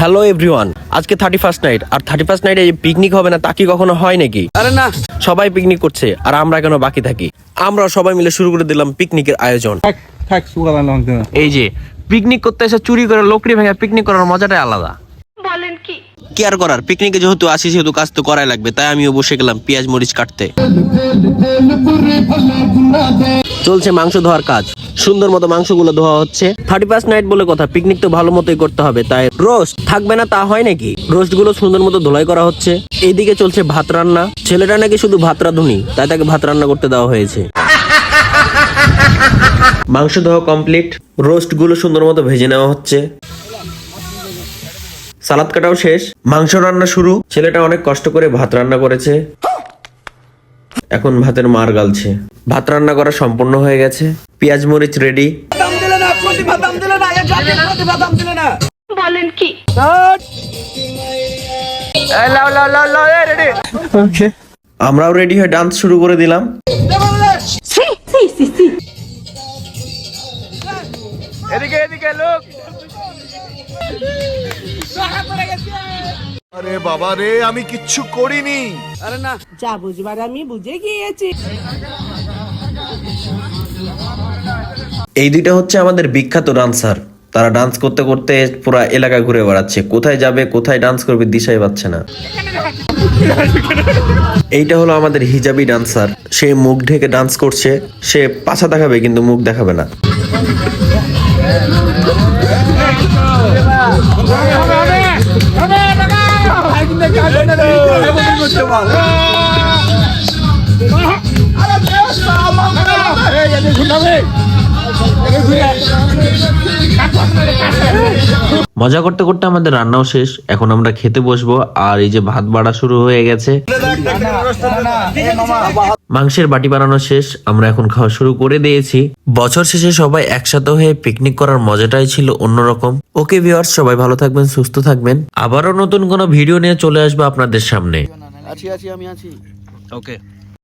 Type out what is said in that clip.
Hello everyone আজকে thirty first night আর thirty first নাইটে পিকনিক হবে না তা কি কখনো হয় নাকি? আরে না। সবাই পিকনিক করছে আর আমরা কেন বাকি থাকি? আমরা সবাই মিলে শুরু করে দিলাম পিকনিকের আয়োজন। এই যে পিকনিক করতে এসে চুরি করে লোকড়ি ভেঙে পিকনিক করার মজাটাই আলাদা। বলেন কি? কি আর করার? পিকনিকে যেহেতু আসি সেহেতু কাজ তো করাই লাগবে তাই আমিও বসে গেলাম পেঁয়াজ মরিচ কাটতে। চলছে মাংস ধোয়ার কাজ। সুন্দর মতো মাংসগুলো ধোয়া হচ্ছে। থার্টি ফার্স্ট নাইট বলে কথা পিকনিক তো ভালো মতোই করতে হবে, তাই রোস্ট থাকবে না তা হয় নাকি? রোস্টগুলো সুন্দর মতো ধোলাই করা হচ্ছে। এইদিকে চলছে ভাত রান্না। ছেলেটা নাকি শুধু ভাত রাঁধুনি, তাই তাকে ভাত রান্না করতে দেওয়া হয়েছে। মাংস ধোয়া কমপ্লিট রোস্টগুলো সুন্দর মতো ভেজে নেওয়া হচ্ছে। সালাদ কাটাও শেষ। মাংস রান্না শুরু। ছেলেটা অনেক কষ্ট করে ভাত রান্না করেছে। এখন ভাতের মার গালছে। ভাত রান্না করা সম্পূর্ণ হয়ে গেছে। পেঁয়াজ মরিচ রেডি বলেন কি? আমরাও রেডি হয়ে ডান্স শুরু করে দিলাম। এদিকে এদিকে লোক আরে বাবা রে আমি কিচ্ছু করিনি। আরে না। যা বুঝবার আমি বুঝে গিয়েছি। এই দুইটা হচ্ছে আমাদের বিখ্যাত ডান্সার তারা ডান্স করতে করতে পুরো এলাকা ঘুরে বেড়াচ্ছে কোথায় যাবে কোথায় ডান্স করবে দিশাই পাচ্ছে না এইটা হলো আমাদের হিজাবি ডান্সার সে মুখ ঢেকে ডান্স করছে সে পাছা দেখাবে কিন্তু মুখ দেখাবে না মজা করতে করতে আমাদের রান্নাও শেষ। এখন আমরা খেতে বসবো। আর এই যে ভাত বাড়া শুরু হয়ে গেছে। মাংসের বাটি বানানো শেষ। আমরা এখন খাওয়া শুরু করে দিয়েছি। বছর শেষে সবাই একসাথে হয়ে পিকনিক করার মজাটাই ছিল অন্যরকম। ওকে ভিউয়ার্স সবাই ভালো থাকবেন সুস্থ থাকবেন। আবারও নতুন কোনো ভিডিও নিয়ে চলে আসব আপনাদের সামনে। আছি আছি আমি আছি। ওকে